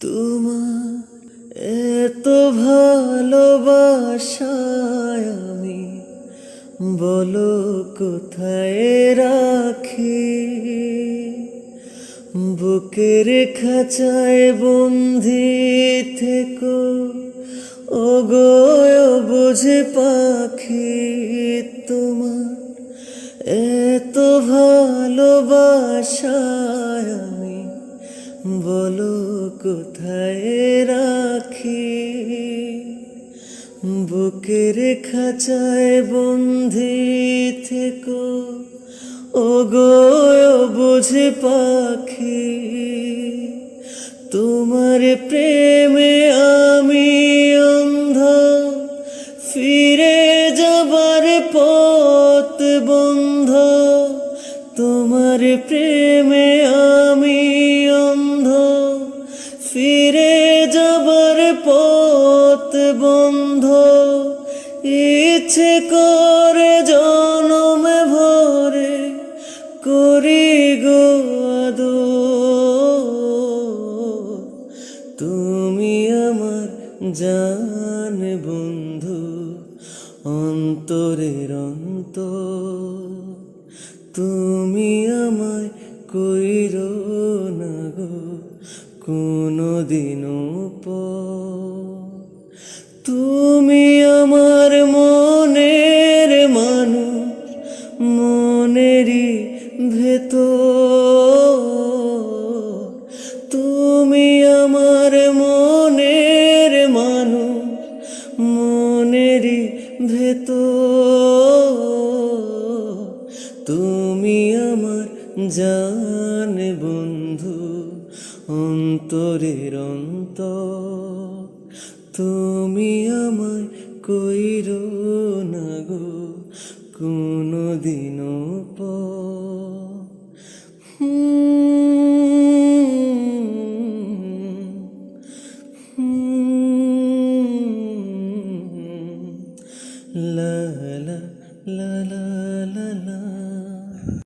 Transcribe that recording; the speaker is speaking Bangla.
তোমার এত ভালোবাসায় আমি বলো কোথায় রাখি? বুকের খাঁচায় বন্দি থেকো। ও বুঝে পাখি তোমার এত ভালোবাসায় বলো কোথায় রাখি? বুকের খাঁচায় বন্ধি থেকো। ও গো বুঝে পাখি, তোমার প্রেমে আমি অন্ধ। ফিরে যাবার পথ বন্ধ। তোমার প্রেমে আমি ফিরে যাবার পথ বন্ধ। ইচ্ছে করে জনমে ভরে করি গো তুমি আমার জান বন্ধু, অন্তরের অন্ত তুমি আমায় কইর না গো, কোনো পর তুমি আমার মনের মানুষ, মনেরই ভেতর। তুমি আমার মনের মানুষ, মনেরই ভেতর। তুমি আমার জান বন্ধু। অন্তরের অন্ত তুমি আমায় কইর না গো কোনো দিনও পর লা লা লা লা।